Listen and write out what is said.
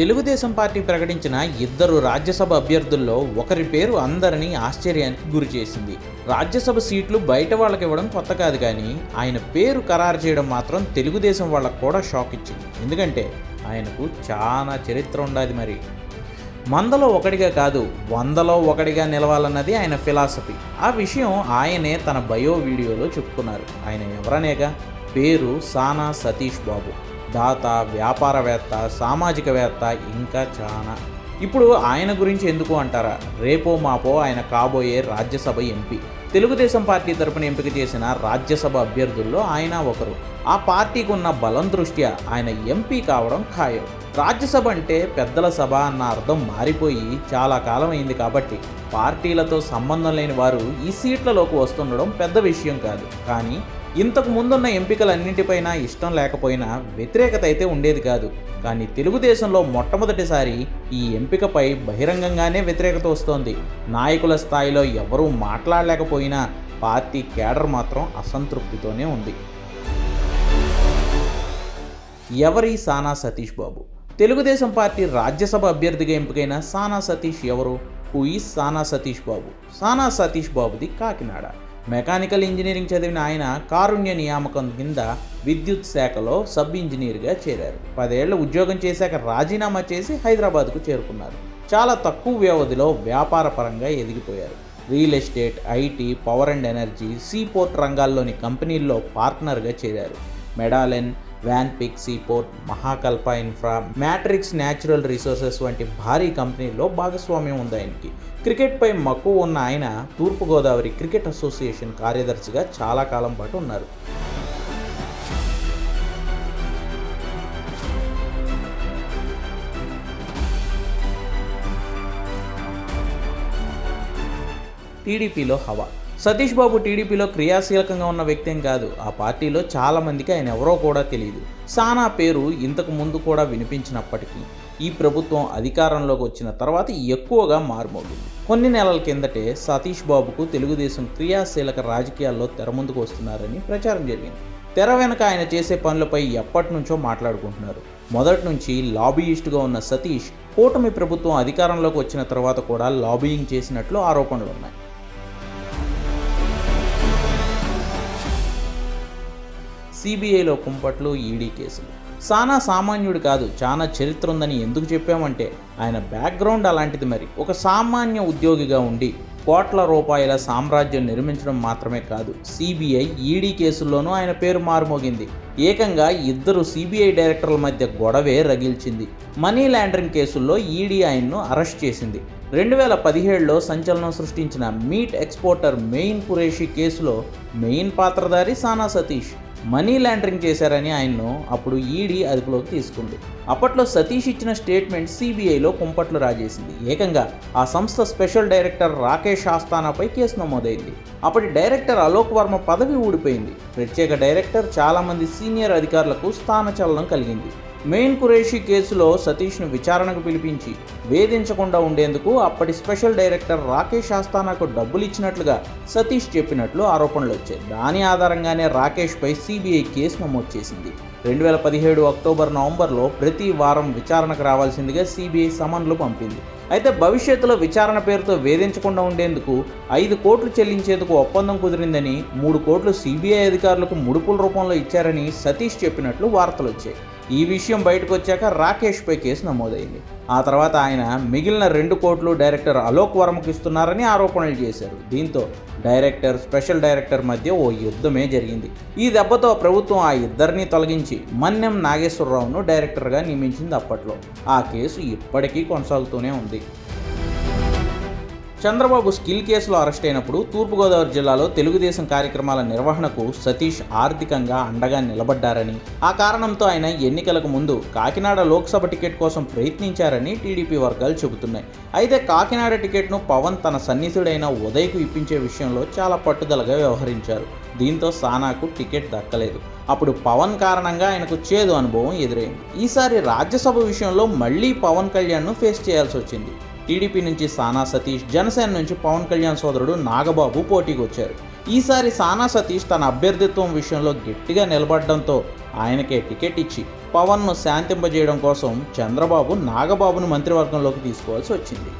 Telugu Desam party ప్రకటించిన ఇద్దరు రాజ్యసభ అభ్యర్థుల్లో ఒకరి పేరు అందరినీ ఆశ్చర్యానికి గురి చేసింది. రాజ్యసభ సీట్లు బయట వాళ్ళకి ఇవ్వడం కొత్త కాదు కానీ ఆయన పేరు ఖరారు చేయడం మాత్రం తెలుగుదేశం వాళ్ళకు కూడా షాక్ ఇచ్చింది. ఎందుకంటే ఆయనకు చాలా చరిత్ర ఉండాలి మరి. మందలో ఒకటిగా కాదు వందలో ఒకటిగా నిలవాలన్నది ఆయన ఫిలాసఫీ. ఆ విషయం ఆయనే తన బయో వీడియోలో చెప్పుకున్నారు. ఆయన ఎవరనేగా? పేరు సానా సతీష్ బాబు. దాత వ్యాపారవేత్త సామాజికవేత్త ఇంకా చాలా ఇప్పుడు ఆయన గురించి ఎందుకు అంటారా? రేపో మాపో ఆయన కాబోయే రాజ్యసభ ఎంపీ. తెలుగుదేశం పార్టీ తరపున ఎంపిక చేసిన రాజ్యసభ అభ్యర్థుల్లో ఆయన ఒకరు. ఆ పార్టీకి ఉన్న బలం దృష్ట్యా ఆయన ఎంపీ కావడం ఖాయం. రాజ్యసభ అంటే పెద్దల సభ అన్న అర్థం మారిపోయి చాలా కాలం అయింది కాబట్టి పార్టీలతో సంబంధం లేని వారు ఈ సీట్లలోకి వస్తుండడం పెద్ద విషయం కాదు. కానీ ఇంతకు ముందున్న ఎంపికలన్నింటిపైన ఇష్టం లేకపోయినా వ్యతిరేకత అయితే ఉండేది కాదు. కానీ తెలుగుదేశంలో మొట్టమొదటిసారి ఈ ఎంపికపై బహిరంగంగానే వ్యతిరేకత వస్తోంది. నాయకుల స్థాయిలో ఎవరూ మాట్లాడలేకపోయినా పార్టీ కేడర్ మాత్రం అసంతృప్తితోనే ఉంది. ఎవరి సానా సతీష్ బాబు? తెలుగుదేశం పార్టీ రాజ్యసభ అభ్యర్థిగా ఎంపికైన సానా సతీష్ ఎవరు? హూ ఈ సానా సతీష్ బాబు. సానా సతీష్ బాబుది కాకినాడ. మెకానికల్ ఇంజనీరింగ్ చదివిన ఆయన కారుణ్య నియామకం కింద విద్యుత్ శాఖలో సబ్ ఇంజనీర్గా చేరారు. పదేళ్ళ ఉద్యోగం చేశాక రాజీనామా చేసి హైదరాబాద్కు చేరుకున్నారు. చాలా తక్కువ వ్యవధిలో వ్యాపార పరంగా ఎదిగిపోయారు. Real estate IT power and energy seaport రంగాల్లోని కంపెనీల్లో పార్ట్నర్గా చేరారు. మెడాలెన్ VANPIC seaport Mahakalpa infra matrix natural resources వంటి భారీ కంపెనీల్లో భాగస్వామ్యం ఉంది ఆయనకి. క్రికెట్పై మక్కువ ఉన్న ఆయన తూర్పుగోదావరి క్రికెట్ అసోసియేషన్ కార్యదర్శిగా చాలా కాలం పాటు ఉన్నారు. టీడీపీలో హవా సతీష్ బాబు టీడీపీలో క్రియాశీలకంగా ఉన్న వ్యక్తి కాదు. ఆ పార్టీలో చాలామందికి ఆయన ఎవరో కూడా తెలియదు సానా పేరు ఇంతకు ముందు కూడా వినిపించినప్పటికీ ఈ ప్రభుత్వం అధికారంలోకి వచ్చిన తర్వాత ఎక్కువగా మారుమోగింది. కొన్ని నెలల కిందటే సతీష్ బాబుకు తెలుగుదేశం క్రియాశీలక రాజకీయాల్లో తెర ముందుకు వస్తున్నారని ప్రచారం జరిగింది. తెర వెనక ఆయన చేసే పనులపై ఎప్పటి నుంచో మాట్లాడుకుంటున్నారు. మొదటి నుంచి లాబీయిస్టుగా ఉన్న సతీష్ కూటమి ప్రభుత్వం అధికారంలోకి వచ్చిన తర్వాత కూడా లాబీయింగ్ చేసినట్లు ఆరోపణలు ఉన్నాయి సిబిఐలో కుంపట్లు ఈడీ కేసులు. సానా సామాన్యుడు కాదు చాలా చరిత్ర ఉందని ఎందుకు చెప్పామంటే ఆయన బ్యాక్గ్రౌండ్ అలాంటిది మరి. ఒక సామాన్య ఉద్యోగిగా ఉండి కోట్ల రూపాయల సామ్రాజ్యం నిర్మించడం మాత్రమే కాదు సిబిఐ ఈడీ కేసుల్లోనూ ఆయన పేరు మారుమోగింది. ఏకంగా ఇద్దరు సిబిఐ డైరెక్టర్ల మధ్య గొడవే రగిల్చింది. మనీ లాండరింగ్ కేసుల్లో ఈడీ ఆయన్ను అరెస్ట్ చేసింది. రెండు వేల పదిహేడులో సంచలనం సృష్టించిన మీట్ ఎక్స్పోర్టర్ మెయిన్ ఖురేషి కేసులో మెయిన్ పాత్రధారి సానా సతీష్. మనీ లాండరింగ్ చేశారని ఆయన్ను అప్పుడు ఈడీ అదుపులోకి తీసుకుంది. అప్పట్లో సతీష్ ఇచ్చిన స్టేట్మెంట్ సిబిఐలో కుంపట్లు రాజేసింది. ఏకంగా ఆ సంస్థ స్పెషల్ డైరెక్టర్ రాకేష్ ఆస్థానాపై కేసు నమోదైంది. అప్పటి డైరెక్టర్ అలోక్ వర్మ పదవి ఊడిపోయింది. ప్రత్యేక డైరెక్టర్ చాలామంది సీనియర్ అధికారులకు స్థానచలనం కలిగింది. మెయిన్ కురేషి కేసులో సతీష్ను విచారణకు పిలిపించి వేధించకుండా ఉండేందుకు అప్పటి స్పెషల్ డైరెక్టర్ రాకేష్ ఆస్థానాకు డబ్బులు ఇచ్చినట్లుగా సతీష్ చెప్పినట్లు ఆరోపణలు వచ్చాయి. దాని ఆధారంగానే రాకేష్పై సిబిఐ కేసు నమోదు చేసింది. రెండు వేల పదిహేడు అక్టోబర్ నవంబర్లో ప్రతి వారం విచారణకు రావాల్సిందిగా సిబిఐ సమన్లు పంపింది. అయితే భవిష్యత్తులో విచారణ పేరుతో వేధించకుండా ఉండేందుకు ఐదు కోట్లు చెల్లించేందుకు ఒప్పందం కుదిరిందని మూడు కోట్లు సిబిఐ అధికారులకు ముడుపుల రూపంలో ఇచ్చారని సతీష్ చెప్పినట్లు వార్తలు వచ్చాయి. ఈ విషయం బయటకు వచ్చాక రాకేష్పై కేసు నమోదైంది. ఆ తర్వాత ఆయన మిగిలిన రెండు కోట్లు డైరెక్టర్ అలోక్ వర్మకు ఇస్తున్నారని ఆరోపణలు చేశారు. దీంతో డైరెక్టర్ స్పెషల్ డైరెక్టర్ మధ్య ఓ యుద్ధమే జరిగింది. ఈ దెబ్బతో ప్రభుత్వం ఆ ఇద్దరిని తొలగించి మన్యం నాగేశ్వరరావును డైరెక్టర్గా నియమించింది అప్పట్లో. ఆ కేసు ఇప్పటికీ కొనసాగుతూనే ఉంది. చంద్రబాబు స్కిల్ కేసులో అరెస్ట్ అయినప్పుడు తూర్పుగోదావరి జిల్లాలో తెలుగుదేశం కార్యక్రమాల నిర్వహణకు సతీష్ ఆర్థికంగా అండగా నిలబడ్డారని ఆ కారణంతో ఆయన ఎన్నికలకు ముందు కాకినాడ లోక్సభ టికెట్ కోసం ప్రయత్నించారని టీడీపీ వర్గాలు చెబుతున్నాయి. అయితే కాకినాడ టికెట్ను పవన్ తన సన్నిహితుడైన ఉదయ్కు ఇప్పించే విషయంలో చాలా పట్టుదలగా వ్యవహరించారు. దీంతో సానాకు టికెట్ దక్కలేదు. అప్పుడు పవన్ కారణంగా ఆయనకు చేదు అనుభవం ఎదురైంది. ఈసారి రాజ్యసభ విషయంలో మళ్ళీ పవన్ కళ్యాణ్ను ఫేస్ చేయాల్సి వచ్చింది. టీడీపీ నుంచి సానా సతీష్ జనసేన నుంచి పవన్ కళ్యాణ్ సోదరుడు నాగబాబు పోటీకి వచ్చారు ఈసారి సానా సతీష్ తన అభ్యర్థిత్వం విషయంలో గట్టిగా నిలబడడంతో ఆయనకే టికెట్ ఇచ్చి పవన్ను శాంతింపజేయడం కోసం చంద్రబాబు నాగబాబును మంత్రివర్గంలోకి తీసుకోవాల్సి వచ్చింది.